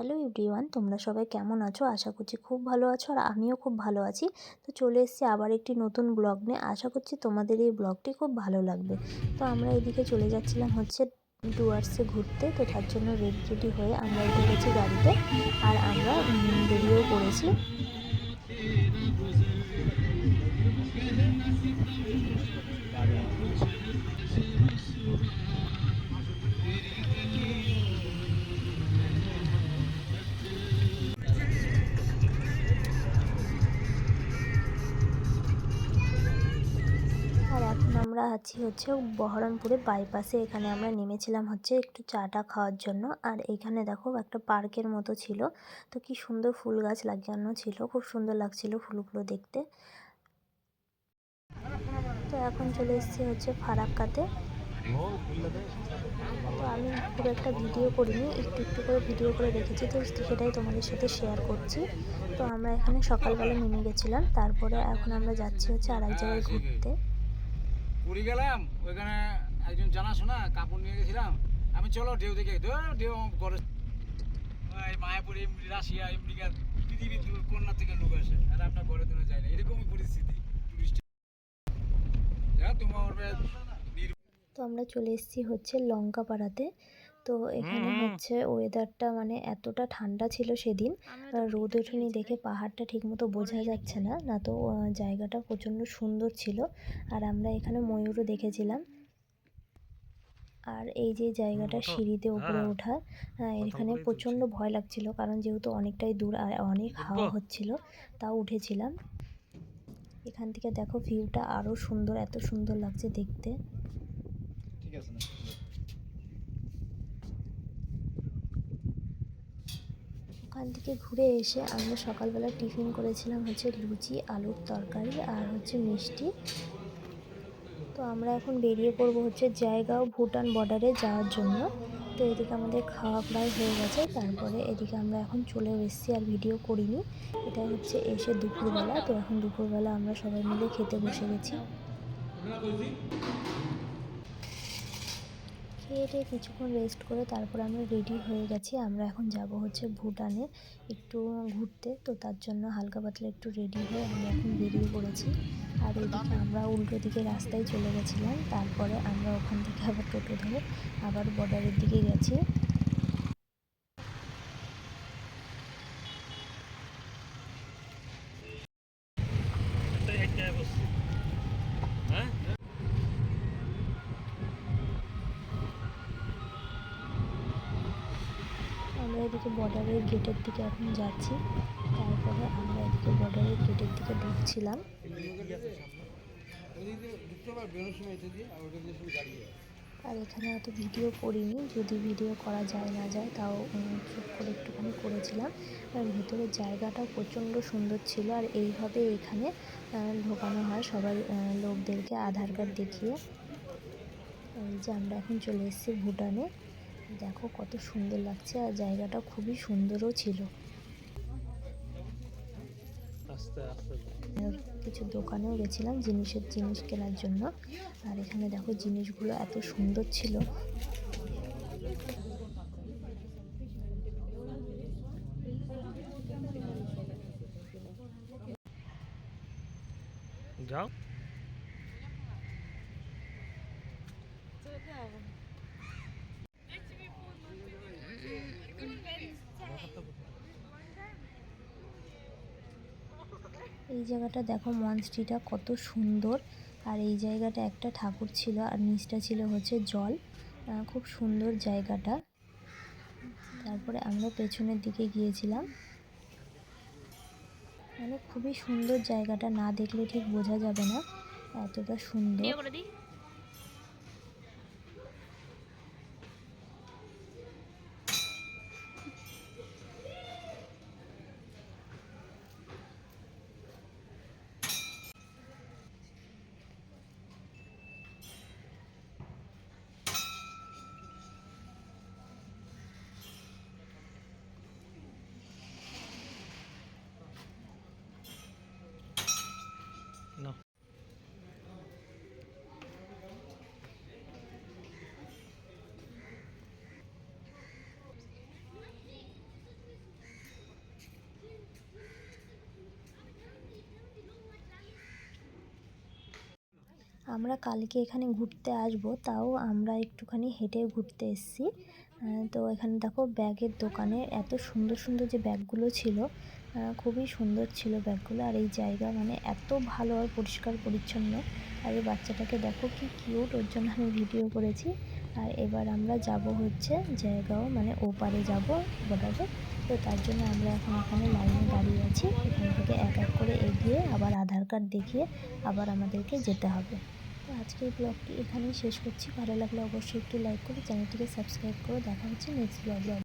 Hello everyone, তোমরা সবাই কেমন আছো? আশা করছি খুব ভালো আছো আর আমিও খুব ভালো আছি। তো চলে এসেছি আবার একটি নতুন ব্লগ নিয়ে। আশা করছি তোমাদের এই ব্লগটি খুব ভালো লাগবে। তো আমরা এদিকে চলে যাচ্ছিলাম হচ্ছে ডুয়ার্সে ঘুরতে। তো তার জন্য রেডি রেডি হয়ে আমরা উঠে গাড়িতে। আর আমরা বেরিয়েও পড়েছি। আমরা আছি হচ্ছে বহরমপুরে বাইপাসে। এখানে আমরা নেমেছিলাম হচ্ছে একটু চাটা খাওয়ার জন্য। আর এখানে দেখো একটা পার্কের মতো ছিল। তো কি সুন্দর ফুল গাছ লাগানো ছিল। খুব সুন্দর লাগছিল ফুলগুলো দেখতে। তো এখন চলে এসেছি হচ্ছে ফারাক্কাতে। তো আমি খুব একটা ভিডিও করিনি। একটু একটু করে ভিডিও করে রেখেছি। তো সেটাই তোমাদের সাথে শেয়ার করছি। তো আমরা এখানে সকালবেলা নেমে গেছিলাম। তারপরে এখন আমরা যাচ্ছি হচ্ছে আর এক জায়গায় ঘুরতে। পুরী গেলাম, ওইখানে একজন জানাশোনা, কাপড় নিয়ে গেছিলাম। আমি চলো ঢেউ দেখে ঢেউ করে ঘরে। ওই রাশিয়া আমেরিকা পৃথিবীর কন্যা থেকে লোক আসে। আর আপনার ঘরে তুলে যায় না। এরকমই পরিস্থিতি। টুরিস্ট তোমার তো আমরা চলে এসেছি হচ্ছে লঙ্কা পাড়াতে তো এখানে হচ্ছে ওয়েদারটা মানে এতটা ঠান্ডা ছিল সেদিন। রোদ ওঠেনি দেখে পাহাড়টা ঠিকমতো বোঝা যাচ্ছে না। না তো জায়গাটা প্রচণ্ড সুন্দর ছিল। আর আমরা এখানে ময়ূরও দেখেছিলাম। আর এই যে জায়গাটা সিঁড়িতে উপরে ওঠা আহ, এখানে প্রচণ্ড ভয় লাগছিল কারণ যেহেতু অনেকটাই দূর আর অনেক হাওয়া হচ্ছিল তাও উঠেছিলাম। এখান থেকে দেখো ভিউটা আরও সুন্দর এত সুন্দর লাগছে দেখতে। ঠিক আছে ওখান থেকে ঘুরে এসে আমরা সকালবেলা টিফিন করেছিলাম হচ্ছে লুচি, আলুর তরকারি আর হচ্ছে মিষ্টি। তো আমরা এখন বেরিয়ে পড়ব হচ্ছে জায়গাও ভুটান বর্ডারে যাওয়ার জন্য। তো এদিকে আমাদের খাওয়া প্রায় হয়ে গেছে, তারপরে এদিকে আমরা এখন চলে এসেছি আর ভিডিও করিনি। এটা হচ্ছে এসে দুপুরবেলা। তো এখন দুপুরবেলা আমরা সবাই মিলে খেতে বসে গেছি। খেয়ে টেয়ে কিছুক্ষণ রেস্ট করে তারপর আমরা রেডি হয়ে গেছি। আমরা এখন যাব হচ্ছে ভুটানে একটু ঘুরতে। তো তার জন্য হালকা পাতলা একটু রেডি হয়ে আমরা এখন বেরিয়ে পড়েছি। আর এদিকে আমরা উল্টো দিকে রাস্তায় চলে গেছিলাম। তারপরে আমরা ওখান থেকে আবার টোটো ধরে আবার বর্ডারের দিকে গেছি আমরা এদিকে বর্ডারের গেটের দিকে এখন যাচ্ছি, তারপরে আমরা এদিকে বর্ডারের গেটের দিকে ঢুকছিলাম। আর এখানে অত ভিডিও করিনি, যদি ভিডিও করা যায় না যায়, তাও চুপ করে একটুখানি করেছিলাম। আর ভেতরের জায়গাটাও প্রচণ্ড সুন্দর ছিল, আর এইভাবে এখানে ঢোকানো হয় সবাই লোকদেরকে আধার কার্ড দেখিয়ে। এই যে আমরা এখন চলে এসেছি ভুটানে। দেখো কত সুন্দর লাগছে আর জায়গাটা খুবই সুন্দরও ছিল। কিছু দোকানেও গেছিলাম জিনিসের জিনিস কেনার জন্য। আর এখানে দেখো জিনিসগুলো এত সুন্দর ছিল। যাও। এই জায়গাটা দেখো মনস্ট্রিটা কত সুন্দর। আর এই জায়গাটা একটা ঠাকুর ছিল আর নিচটা ছিল হচ্ছে জল। খুব সুন্দর জায়গাটা। তারপরে আমরা পেছনের দিকে গিয়েছিলাম। মানে খুবই সুন্দর জায়গাটা, না দেখলে ঠিক বোঝা যাবে না। এতটা সুন্দর। আমরা কালকে এখানে ঘুরতে আসব, তাও আমরা একটুখানি হেঁটে ঘুরতে এসেছি। তো এখানে দেখো ব্যাগের দোকানে এত সুন্দর সুন্দর যে ব্যাগগুলো ছিল খুবই সুন্দর ছিল ব্যাগগুলো। আর এই জায়গা মানে এত ভালো আর পরিষ্কার পরিচ্ছন্ন। আর এই বাচ্চাটাকে দেখো কি কিউট ওর জন্য আমি ভিডিও করেছি। আর এবার আমরা যাব হচ্ছে জায়গাও মানে ওপারে যাব, বর্ডারে। তো তার জন্য আমরা এখন এখানে লাইনে দাঁড়িয়ে আছি। এখান থেকে এক এক করে এগিয়ে আবার আধার কার্ড দেখিয়ে আবার আমাদেরকে যেতে হবে। তো আজকের ব্লগটি এখানেই শেষ করছি। ভালো লাগলে অবশ্যই একটু লাইক করে চ্যানেলটিকে সাবস্ক্রাইব করে দেখা হচ্ছে নেক্সট ব্লগে